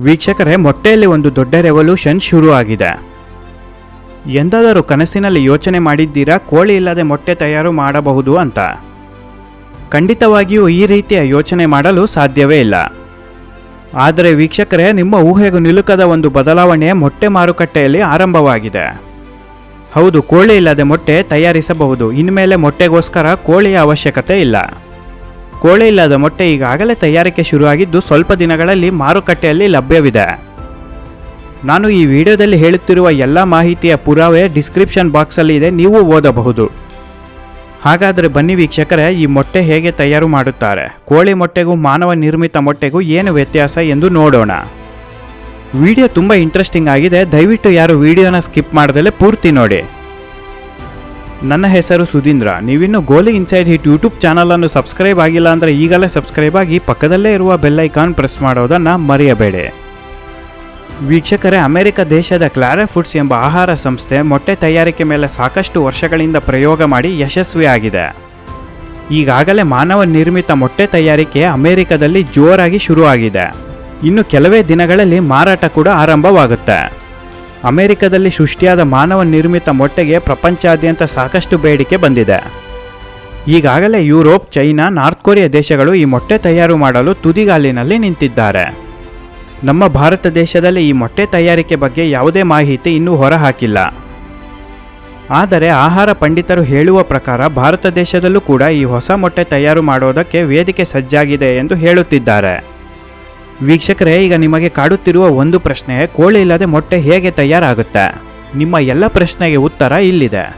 ವೀಕ್ಷಕರೇ, ಮೊಟ್ಟೆಯಲ್ಲಿ ಒಂದು ದೊಡ್ಡ ರೆವಲ್ಯೂಷನ್ ಶುರು ಆಗಿದೆ ಎಂದಾದರೂ ಕನಸಿನಲ್ಲಿ ಯೋಚನೆ ಮಾಡಿದ್ದೀರಾ? ಕೋಳಿ ಇಲ್ಲದೆ ಮೊಟ್ಟೆ ತಯಾರು ಮಾಡಬಹುದು ಅಂತ. ಖಂಡಿತವಾಗಿಯೂ ಈ ರೀತಿಯ ಯೋಚನೆ ಮಾಡಲು ಸಾಧ್ಯವೇ ಇಲ್ಲ. ಆದರೆ ವೀಕ್ಷಕರೇ, ನಿಮ್ಮ ಊಹೆಗೂ ನಿಲುಕದ ಒಂದು ಬದಲಾವಣೆ ಮೊಟ್ಟೆ ಮಾರುಕಟ್ಟೆಯಲ್ಲಿ ಆರಂಭವಾಗಿದೆ. ಹೌದು, ಕೋಳಿ ಇಲ್ಲದೆ ಮೊಟ್ಟೆ ತಯಾರಿಸಬಹುದು. ಇನ್ಮೇಲೆ ಮೊಟ್ಟೆಗೋಸ್ಕರ ಕೋಳಿಯ ಅವಶ್ಯಕತೆ ಇಲ್ಲ. ಕೋಳಿ ಇಲ್ಲದ ಮೊಟ್ಟೆ ಈಗಾಗಲೇ ತಯಾರಿಕೆ ಶುರುವಾಗಿದ್ದು ಸ್ವಲ್ಪ ದಿನಗಳಲ್ಲಿ ಮಾರುಕಟ್ಟೆಯಲ್ಲಿ ಲಭ್ಯವಿದೆ. ನಾನು ಈ ವಿಡಿಯೋದಲ್ಲಿ ಹೇಳುತ್ತಿರುವ ಎಲ್ಲ ಮಾಹಿತಿಯ ಪುರಾವೆ ಡಿಸ್ಕ್ರಿಪ್ಷನ್ ಬಾಕ್ಸಲ್ಲಿ ಇದೆ, ನೀವು ಓದಬಹುದು. ಹಾಗಾದರೆ ಬನ್ನಿ ವೀಕ್ಷಕರೇ, ಈ ಮೊಟ್ಟೆ ಹೇಗೆ ತಯಾರು ಮಾಡುತ್ತಾರೆ? ಕೋಳಿ ಮೊಟ್ಟೆಗೂ ಮಾನವ ನಿರ್ಮಿತ ಮೊಟ್ಟೆಗೂ ಏನು ವ್ಯತ್ಯಾಸ ಎಂದು ನೋಡೋಣ. ವಿಡಿಯೋ ತುಂಬ ಇಂಟ್ರೆಸ್ಟಿಂಗ್ ಆಗಿದೆ, ದಯವಿಟ್ಟು ಯಾರು ವಿಡಿಯೋನ ಸ್ಕಿಪ್ ಮಾಡದಲ್ಲೇ ಪೂರ್ತಿ ನೋಡಿ. ನನ್ನ ಹೆಸರು ಸುಧೀಂದ್ರ. ನೀವಿನ್ನು ಗೋಲಿ ಇನ್ಸೈಡ್ ಹಿಟ್ ಯೂಟ್ಯೂಬ್ ಚಾನಲನ್ನು ಸಬ್ಸ್ಕ್ರೈಬ್ ಆಗಿಲ್ಲ ಅಂದರೆ ಈಗಲೇ ಸಬ್ಸ್ಕ್ರೈಬ್ ಆಗಿ ಪಕ್ಕದಲ್ಲೇ ಇರುವ ಬೆಲ್ ಐಕಾನ್ ಪ್ರೆಸ್ ಮಾಡೋದನ್ನು ಮರೆಯಬೇಡಿ. ವೀಕ್ಷಕರೇ, ಅಮೆರಿಕ ದೇಶದ ಕ್ಲಾರೆ ಫುಡ್ಸ್ ಎಂಬ ಆಹಾರ ಸಂಸ್ಥೆ ಮೊಟ್ಟೆ ತಯಾರಿಕೆ ಮೇಲೆ ಸಾಕಷ್ಟು ವರ್ಷಗಳಿಂದ ಪ್ರಯೋಗ ಮಾಡಿ ಯಶಸ್ವಿಯಾಗಿದೆ ಈಗಾಗಲೇ ಮಾನವ ನಿರ್ಮಿತ ಮೊಟ್ಟೆ ತಯಾರಿಕೆ ಅಮೆರಿಕದಲ್ಲಿ ಜೋರಾಗಿ ಶುರುವಾಗಿದೆ. ಇನ್ನು ಕೆಲವೇ ದಿನಗಳಲ್ಲಿ ಮಾರಾಟ ಕೂಡ ಆರಂಭವಾಗುತ್ತೆ. ಅಮೆರಿಕದಲ್ಲಿ ಸೃಷ್ಟಿಯಾದ ಮಾನವ ನಿರ್ಮಿತ ಮೊಟ್ಟೆಗೆ ಪ್ರಪಂಚಾದ್ಯಂತ ಸಾಕಷ್ಟು ಬೇಡಿಕೆ ಬಂದಿದೆ. ಈಗಾಗಲೇ ಯುರೋಪ್, ಚೈನಾ, ನಾರ್ತ್ ಕೊರಿಯಾ ದೇಶಗಳು ಈ ಮೊಟ್ಟೆ ತಯಾರು ಮಾಡಲು ತುದಿಗಾಲಿನಲ್ಲಿ ನಿಂತಿದ್ದಾರೆ. ನಮ್ಮ ಭಾರತ ದೇಶದಲ್ಲಿ ಈ ಮೊಟ್ಟೆ ತಯಾರಿಕೆ ಬಗ್ಗೆ ಯಾವುದೇ ಮಾಹಿತಿ ಇನ್ನೂ ಹೊರಹಾಕಿಲ್ಲ. ಆದರೆ ಆಹಾರ ಪಂಡಿತರು ಹೇಳುವ ಪ್ರಕಾರ ಭಾರತ ದೇಶದಲ್ಲೂ ಕೂಡ ಈ ಹೊಸ ಮೊಟ್ಟೆ ತಯಾರು ಮಾಡೋದಕ್ಕೆ ವೇದಿಕೆ ಸಜ್ಜಾಗಿದೆ ಎಂದು ಹೇಳುತ್ತಿದ್ದಾರೆ. ವೀಕ್ಷಕರೇ, ಈಗ ನಿಮಗೆ ಕಾಡುತ್ತಿರುವ ಒಂದು ಪ್ರಶ್ನೆ, ಕೋಳಿ ಇಲ್ಲದೆ ಮೊಟ್ಟೆ ಹೇಗೆ ತಯಾರಾಗುತ್ತೆ? ನಿಮ್ಮ ಎಲ್ಲ ಪ್ರಶ್ನೆಗೆ ಉತ್ತರ ಇಲ್ಲಿದೆ.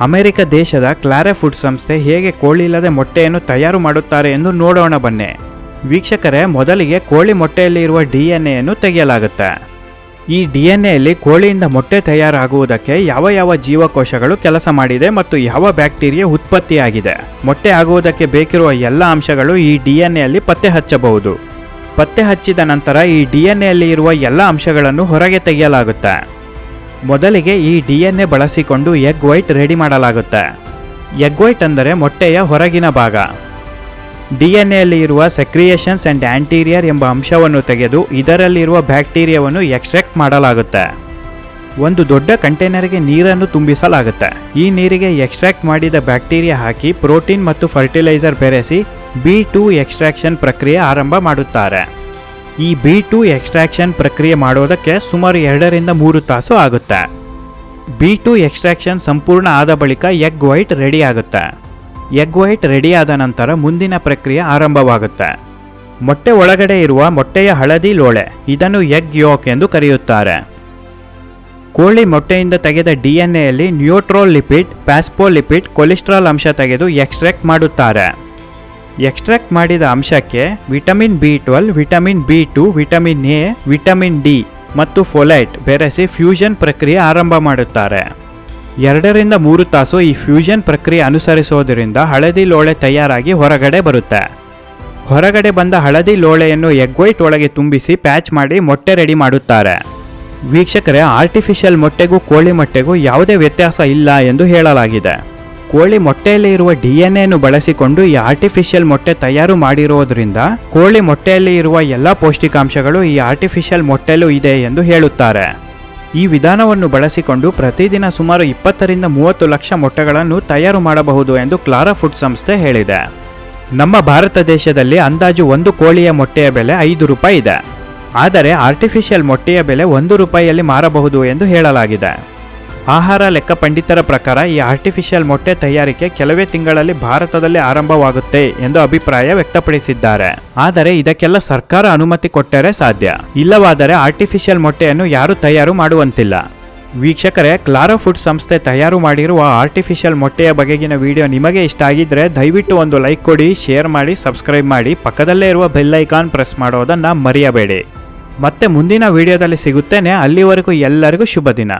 ಅಮೆರಿಕ ದೇಶದ ಕ್ಲಾರೆ ಫುಡ್ ಸಂಸ್ಥೆ ಹೇಗೆ ಕೋಳಿ ಇಲ್ಲದೆ ಮೊಟ್ಟೆಯನ್ನು ತಯಾರು ಮಾಡುತ್ತಾರೆ ಎಂದು ನೋಡೋಣ ಬನ್ನಿ. ವೀಕ್ಷಕರೇ, ಮೊದಲಿಗೆ ಕೋಳಿ ಮೊಟ್ಟೆಯಲ್ಲಿ ಇರುವ ಡಿ ಎನ್ ಎಯನ್ನು ತೆಗೆಯಲಾಗುತ್ತೆ. ಈ ಡಿ ಎನ್ ಎಲ್ಲಿ ಕೋಳಿಯಿಂದ ಮೊಟ್ಟೆ ತಯಾರಾಗುವುದಕ್ಕೆ ಯಾವ ಯಾವ ಜೀವಕೋಶಗಳು ಕೆಲಸ ಮಾಡಿದೆ ಮತ್ತು ಯಾವ ಬ್ಯಾಕ್ಟೀರಿಯಾ ಉತ್ಪತ್ತಿಯಾಗಿದೆ? ಮೊಟ್ಟೆ ಆಗುವುದಕ್ಕೆ ಬೇಕಿರುವ ಎಲ್ಲ ಅಂಶಗಳು ಈ ಡಿ ಎನ್ ಎಲ್ಲಿ ಪತ್ತೆ ಹಚ್ಚಬಹುದು. ಪತ್ತೆ ಹಚ್ಚಿದ ನಂತರ ಈ ಡಿ ಎನ್ ಎಲ್ಲಿ ಇರುವ ಎಲ್ಲ ಅಂಶಗಳನ್ನು ಹೊರಗೆ ತೆಗೆಯಲಾಗುತ್ತೆ. ಮೊದಲಿಗೆ ಈ ಡಿ ಎನ್ ಎ ಬಳಸಿಕೊಂಡು ಎಗ್ ವೈಟ್ ರೆಡಿ ಮಾಡಲಾಗುತ್ತೆ. ಎಗ್ ವೈಟ್ ಅಂದರೆ ಮೊಟ್ಟೆಯ ಹೊರಗಿನ ಭಾಗ. ಡಿ ಎನ್ ಎಲ್ಲಿ ಇರುವ ಸೆಕ್ರಿಯೇಷನ್ಸ್ ಆ್ಯಂಡ್ ಆಂಟೀರಿಯರ್ ಎಂಬ ಅಂಶವನ್ನು ತೆಗೆದು ಇದರಲ್ಲಿರುವ ಬ್ಯಾಕ್ಟೀರಿಯಾವನ್ನು ಎಕ್ಸ್ಟ್ರಾಕ್ಟ್ ಮಾಡಲಾಗುತ್ತೆ. ಒಂದು ದೊಡ್ಡ ಕಂಟೈನರ್ಗೆ ನೀರನ್ನು ತುಂಬಿಸಲಾಗುತ್ತೆ. ಈ ನೀರಿಗೆ ಎಕ್ಸ್ಟ್ರಾಕ್ಟ್ ಮಾಡಿದ ಬ್ಯಾಕ್ಟೀರಿಯಾ ಹಾಕಿ ಪ್ರೋಟೀನ್ ಮತ್ತು ಫರ್ಟಿಲೈಸರ್ ಬೆರೆಸಿ ಬಿ ಟು ಎಕ್ಸ್ಟ್ರಾಕ್ಷನ್ ಪ್ರಕ್ರಿಯೆ ಆರಂಭ ಮಾಡುತ್ತಾರೆ. ಈ ಬಿ ಟು ಎಕ್ಸ್ಟ್ರಾಕ್ಷನ್ ಪ್ರಕ್ರಿಯೆ ಮಾಡೋದಕ್ಕೆ ಸುಮಾರು ಎರಡರಿಂದ ಮೂರು ತಾಸು ಆಗುತ್ತೆ. ಬಿ ಟು ಎಕ್ಸ್ಟ್ರಾಕ್ಷನ್ ಸಂಪೂರ್ಣ ಆದ ಬಳಿಕ ಎಗ್ ವೈಟ್ ರೆಡಿ ಆಗುತ್ತೆ ಎಗ್ ವೈಟ್ ರೆಡಿ ಆದ ನಂತರ ಮುಂದಿನ ಪ್ರಕ್ರಿಯೆ ಆರಂಭವಾಗುತ್ತೆ. ಮೊಟ್ಟೆ ಒಳಗಡೆ ಇರುವ ಮೊಟ್ಟೆಯ ಹಳದಿ ಲೋಳೆ, ಇದನ್ನು ಎಗ್ ಯೋಕ್ ಎಂದು ಕರೆಯುತ್ತಾರೆ. ಕೋಳಿ ಮೊಟ್ಟೆಯಿಂದ ತೆಗೆದ ಡಿ ಎನ್ ಎಯಲ್ಲಿ ನ್ಯೂಟ್ರೋಲ್ ಲಿಪಿಡ್ ಪ್ಯಾಸ್ಪೋಲಿಪಿಡ್, ಕೊಲೆಸ್ಟ್ರಾಲ್ ಅಂಶ ತೆಗೆದು ಎಕ್ಸ್ಟ್ರಾಕ್ಟ್ ಮಾಡುತ್ತಾರೆ. ಎಕ್ಸ್ಟ್ರಾಕ್ಟ್ ಮಾಡಿದ ಅಂಶಕ್ಕೆ vitamin B twelve, vitamin B two, vitamin A, vitamin D ಮತ್ತು ಫೊಲೈಟ್ ಬೆರೆಸಿ ಫ್ಯೂಷನ್ ಪ್ರಕ್ರಿಯೆ ಆರಂಭ ಮಾಡುತ್ತಾರೆ. ಎರಡರಿಂದ ಮೂರು ತಾಸು ಈ ಫ್ಯೂಷನ್ ಪ್ರಕ್ರಿಯೆ ಅನುಸರಿಸೋದರಿಂದ ಹಳದಿ ಲೋಳೆ ತಯಾರಾಗಿ ಹೊರಗಡೆ ಬರುತ್ತೆ. ಹೊರಗಡೆ ಬಂದ ಹಳದಿ ಲೋಳೆಯನ್ನು ಎಗ್ ವೈಟ್ ಒಳಗೆ ತುಂಬಿಸಿ ಪ್ಯಾಚ್ ಮಾಡಿ ಮೊಟ್ಟೆ ರೆಡಿ ಮಾಡುತ್ತಾರೆ. ವೀಕ್ಷಕರೇ ಆರ್ಟಿಫಿಷಿಯಲ್ ಮೊಟ್ಟೆಗೂ ಕೋಳಿ ಮೊಟ್ಟೆಗೂ ಯಾವುದೇ ವ್ಯತ್ಯಾಸ ಇಲ್ಲ ಎಂದು ಹೇಳಲಾಗಿದೆ. ಕೋಳಿ ಮೊಟ್ಟೆಯಲ್ಲಿ ಇರುವ ಡಿ ಎನ್ ಎನ್ನು ಬಳಸಿಕೊಂಡು ಈ ಆರ್ಟಿಫಿಷಿಯಲ್ ಮೊಟ್ಟೆ ತಯಾರು ಮಾಡಿರುವುದರಿಂದ ಕೋಳಿ ಮೊಟ್ಟೆಯಲ್ಲಿ ಇರುವ ಎಲ್ಲ ಪೌಷ್ಟಿಕಾಂಶಗಳು ಈ ಆರ್ಟಿಫಿಷಿಯಲ್ ಮೊಟ್ಟೆಯಲ್ಲೂ ಇದೆ ಎಂದು ಹೇಳುತ್ತಾರೆ. ಈ ವಿಧಾನವನ್ನು ಬಳಸಿಕೊಂಡು ಪ್ರತಿದಿನ ಸುಮಾರು ಇಪ್ಪತ್ತರಿಂದ ಮೂವತ್ತು ಲಕ್ಷ ಮೊಟ್ಟೆಗಳನ್ನು ತಯಾರು ಮಾಡಬಹುದು ಎಂದು ಕ್ಲಾರಾ ಫುಡ್ ಸಂಸ್ಥೆ ಹೇಳಿದೆ. ನಮ್ಮ ಭಾರತ ದೇಶದಲ್ಲಿ ಅಂದಾಜು ಒಂದು ಕೋಳಿಯ ಮೊಟ್ಟೆಯ ಬೆಲೆ ಐದು ರೂಪಾಯಿ ಇದೆ. ಆದರೆ ಆರ್ಟಿಫಿಷಿಯಲ್ ಮೊಟ್ಟೆಯ ಬೆಲೆ ಒಂದು ರೂಪಾಯಿಯಲ್ಲಿ ಮಾರಬಹುದು ಎಂದು ಹೇಳಲಾಗಿದೆ. ಆಹಾರ ಲೆಕ್ಕ ಪಂಡಿತರ ಪ್ರಕಾರ ಈ ಆರ್ಟಿಫಿಷಿಯಲ್ ಮೊಟ್ಟೆ ತಯಾರಿಕೆ ಕೆಲವೇ ತಿಂಗಳಲ್ಲಿ ಭಾರತದಲ್ಲಿ ಆರಂಭವಾಗುತ್ತೆ ಎಂದು ಅಭಿಪ್ರಾಯ ವ್ಯಕ್ತಪಡಿಸಿದ್ದಾರೆ. ಆದರೆ ಇದಕ್ಕೆಲ್ಲ ಸರ್ಕಾರ ಅನುಮತಿ ಕೊಟ್ಟರೆ ಸಾಧ್ಯ. ಇಲ್ಲವಾದರೆ ಆರ್ಟಿಫಿಷಿಯಲ್ ಮೊಟ್ಟೆಯನ್ನು ಯಾರು ತಯಾರು ಮಾಡುವಂತಿಲ್ಲ. ವೀಕ್ಷಕರೇ ಕ್ಲಾರೋ ಫುಡ್ ಸಂಸ್ಥೆ ತಯಾರು ಮಾಡಿರುವ ಆರ್ಟಿಫಿಷಿಯಲ್ ಮೊಟ್ಟೆಯ ಬಗೆಗಿನ ವಿಡಿಯೋ ನಿಮಗೆ ಇಷ್ಟ ಆಗಿದ್ರೆ ದಯವಿಟ್ಟು ಒಂದು ಲೈಕ್ ಕೊಡಿ, ಶೇರ್ ಮಾಡಿ, ಸಬ್ಸ್ಕ್ರೈಬ್ ಮಾಡಿ. ಪಕ್ಕದಲ್ಲೇ ಇರುವ ಬೆಲ್ ಐಕಾನ್ ಪ್ರೆಸ್ ಮಾಡೋದನ್ನ ಮರೆಯಬೇಡಿ. ಮತ್ತೆ ಮುಂದಿನ ವಿಡಿಯೋದಲ್ಲಿ ಸಿಗುತ್ತೇನೆ. ಅಲ್ಲಿವರೆಗೂ ಎಲ್ಲರಿಗೂ ಶುಭ ದಿನ